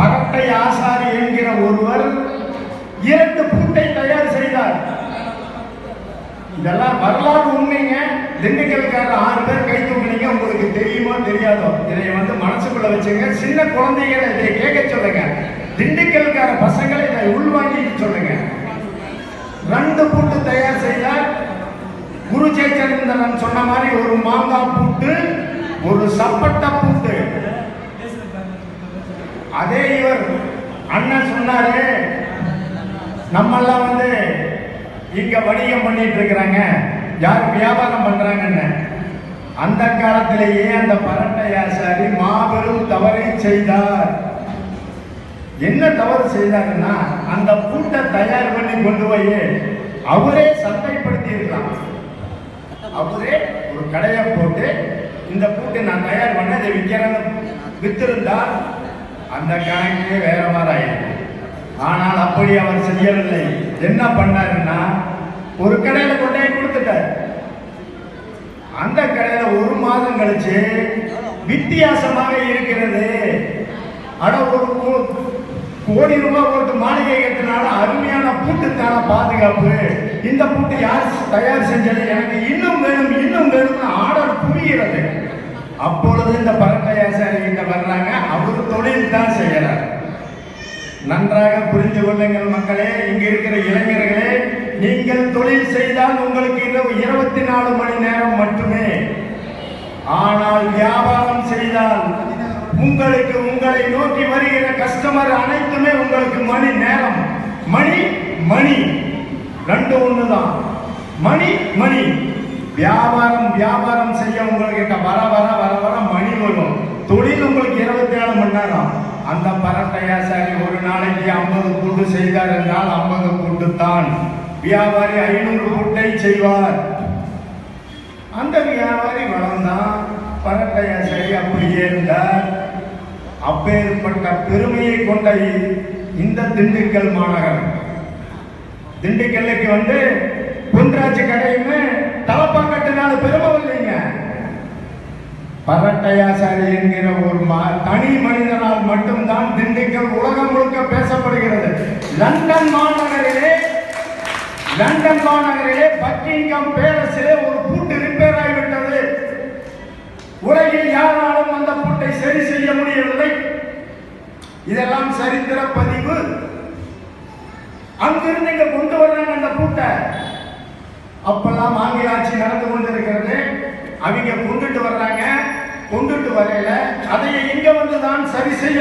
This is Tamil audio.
பரட்டை ஆசாரி என்கிற ஒருவர் இரண்டு பூட்டை தயார் செய்தார். இதெல்லாம் வரலாறு உண்மைங்க. திண்டுக்கல்கார ஆறு பேர் கை தூக்குனீங்க உங்களுக்கு தெரியுமோ தெரியாதோ? இதை வந்து மனசுக்குள்ள வச்சுங்க. சின்ன குழந்தைகளை இதை கேட்க சொல்லுங்க. திண்டுக்கல்கார பசங்களை இதை உள்வாங்கிட்டு சொல்லுங்க. ரெண்டு பூட்டு தயார் செய்தார். குரு ஜெயச்சந்திரன் சொன்ன மாதிரி ஒரு மாங்காய் பூட்டு ஒரு சப்பட்ட பூட்டு சொன்னாரு நம்மெல்லாம் வந்து இங்க வணிகம் பண்ணிட்டு இருக்கிறாங்க. யார் வியாபாரம் பண்றாங்கன்னு? அந்த காலத்திலேயே அந்த பரட்டையாசாரி மாபெரும் தவறை செய்தார். என்ன தவறு செய்தாருன்னா அந்த பூட்டை தயார் பண்ணி கொண்டு போய் அவரே சந்தைப்படுத்தி இருக்கலாம் அவரே ஒரு கடையை போட்டு இந்த பூட்டை நான் தயார் பண்ண இதை விற்கிறேன்னு வித்திருந்தா அந்த கணக்கே வேற மாதிரி அப்படி அவர் செய்யவில்லை. என்ன பண்ணாருன்னா ஒரு கடையில கொண்டு கொடுத்துட்டார். அந்த கடையில ஒரு மாதம் கழிச்சு வித்தியாசமாக இருக்கிறது. ஆனா ஒரு கோடி ரூபாய் போட்டு மாளிகை கட்டினாலும் அருமையான பூட்டுத்தான பாதுகாப்பு. இந்த பூட்டு யார் தயார் செஞ்சது? எனக்கு இன்னும் வேணும் இன்னும் வேணும்னு ஆர்டர் புரிகிறது. அப்பொழுது இந்த பரட்டையாசாரி கிட்ட வர்றாங்க. அவர் தொழில் புரிந்து கொள்ளுங்கள் மக்களே இங்க இருக்கிற இளைஞர்களே நீங்கள் தொழில் செய்தால் உங்களுக்கு இரவு இருபத்தி நாலு மணி நேரம் மட்டுமே. ஆனால் வியாபாரம் செய்தால் உங்களுக்கு உங்களை நோக்கி வருகிற கஸ்டமர் அனைத்துமே உங்களுக்கு மணி நேரம். மணி மணி. ரெண்டு ஒண்ணுதான். மணி மணி. வியாபாரம் வியாபாரம் செய்ய உங்களுக்கு வர வர வர வர மணி வரும். தொழில் உங்களுக்கு இருபத்தி ஏழு மணி நேரம். அந்த பரட்டையாசாரி ஒரு நாளைக்கு ஐம்பது கூட்டு செய்தார் என்றால் ஐம்பது கூட்டு தான். வியாபாரி ஐநூறு கூட்டை செய்வார். அந்த வியாபாரி வளர்ந்தான் பரட்டையாசாரி அப்படியே இருந்தார். அப்பேற்பட்ட பெருமையை கொண்ட இந்த திண்டுக்கல் மாநகரம். திண்டுக்கல்லுக்கு வந்து பொன்ராஜ் கடையுமே தலப்பா கட்டினால பெருமை இல்லைங்க பரட்டையாசாரி என்கிற ஒரு தனி மனிதனால் மட்டும்தான் திண்டுக்கல் உலகம் முழுக்க பேசப்படுகிறது. லண்டன் மாநகரிலே லண்டன் மாநகரிலே பக்கிங்கம் பேலஸிலே ஒரு பூட்டு ரிப்பேர் ஆகிவிட்டது. உலகில் யாராலும் அந்த பூட்டை சரி செய்ய முடியவில்லை. இதெல்லாம் சரித்திர பதிவு. அங்கிருந்து இங்க கொண்டு வர்றாங்க அந்த பூட்டை. அப்பெல்லாம் ஆங்கில ஆட்சி நடந்து கொண்டிருக்கிறது. அவங்க கொண்டுட்டு வர்றாங்க. கொண்டுட்டு வரையில அதை எங்க வந்து தான் சரி செய்யப்பட்ட